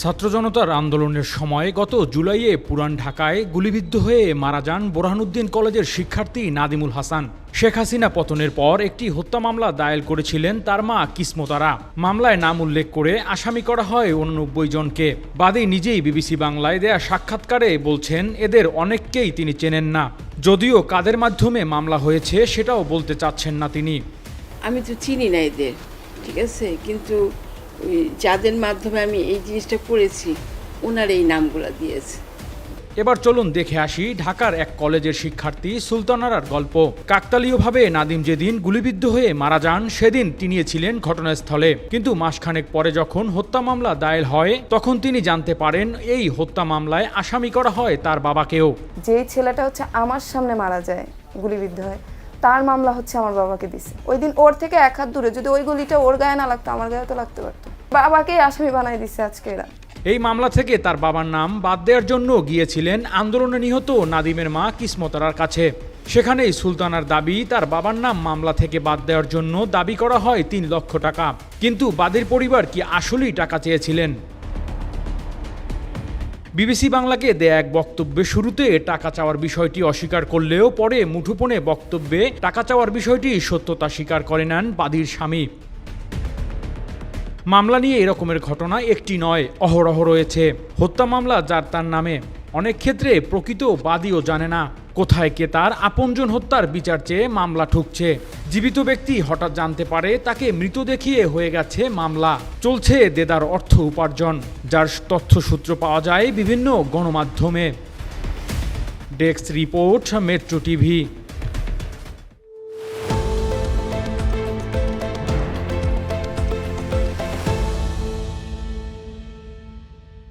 ছাত্র জনতার আন্দোলনের সময় গত জুলাইয়ে পুরান ঢাকায় গুলিবিদ্ধ হয়ে মারা যান বোরহানুদ্দিন কলেজের শিক্ষার্থী নাদিমুল হাসান। শেখ হাসিনা পতনের পর একটি হত্যা মামলা দায়ের করেছিলেন তার মা কিসমতারা। মামলায় নাম উল্লেখ করে আসামি করা হয় উননব্বই জনকে। বাদে নিজেই বিবিসি বাংলায় দেয়া সাক্ষাৎকারে বলছেন, এদের অনেককেই তিনি চেনেন না। যদিও কাদের মাধ্যমে মামলা হয়েছে সেটাও বলতে চাচ্ছেন না তিনি। আমি তো চিনি না এদের, ঠিক আছে? কিন্তু ওই যাদের মাধ্যমে আমি এই জিনিসটা করেছি ওনার এই নামগুলো দিয়েছে। এবার চলুন দেখে আসি ঢাকার এক কলেজের শিক্ষার্থী সুলতানারার গল্প। কাকতালীয়ভাবে নাদিম যেদিন গুলিবিদ্ধ হয়ে মারা যান সেদিন তিনি ছিলেন ঘটনাস্থলে। কিন্তু মাসখানেক পরে যখন হত্যা মামলা দায়ের হয় তখন তিনি জানতে পারেন এই হত্যা মামলায় আসামি করা হয় তার বাবাকেও। যেই ছেলেটা হচ্ছে আমার সামনে মারা যায় গুলিবিদ্ধ হয় তার মামলা হচ্ছে আমার বাবাকে দিছে। ওই দিন ওর থেকে এক হাত দূরে, যদি ওই গুলিটা ওর গায়ে না লাগতো, আমার গায়ে তো লাগতে পারতো। বাবাকেই আসামি বানাই দিছে আজকে এরা। এই মামলা থেকে তার বাবার নাম বাদ দেওয়ার জন্য গিয়েছিলেন আন্দোলনে নিহত নাদিমের মা কিসমতারার কাছে। সেখানেই সুলতানার দাবি, তার বাবার নাম মামলা থেকে বাদ দেওয়ার জন্য দাবি করা হয় তিন লক্ষ টাকা। কিন্তু বাদীর পরিবার কি আসলেই টাকা চেয়েছিলেন? বিবিসি বাংলাকে দেয়া এক বক্তব্যে শুরুতে টাকা চাওয়ার বিষয়টি অস্বীকার করলেও পরে মুঠোপনে বক্তব্যে টাকা চাওয়ার বিষয়টি সত্যতা স্বীকার করে নেন বাদীর স্বামী। মামলা নিয়ে এরকমের ঘটনা একটি নয়, অহরহ রয়েছে। হত্যা মামলা যার তার নামে। অনেক ক্ষেত্রে প্রকৃত বাদীও জানে না কোথায় কে তার আপনজন হত্যার বিচার চেয়ে মামলা ঠুকছে। জীবিত ব্যক্তি হঠাৎ জানতে পারে তাকে মৃত দেখিয়ে হয়ে গেছে মামলা। চলছে দেদার অর্থ উপার্জন, যার তথ্যসূত্র পাওয়া যায় বিভিন্ন গণমাধ্যমে। Desk report, metro TV.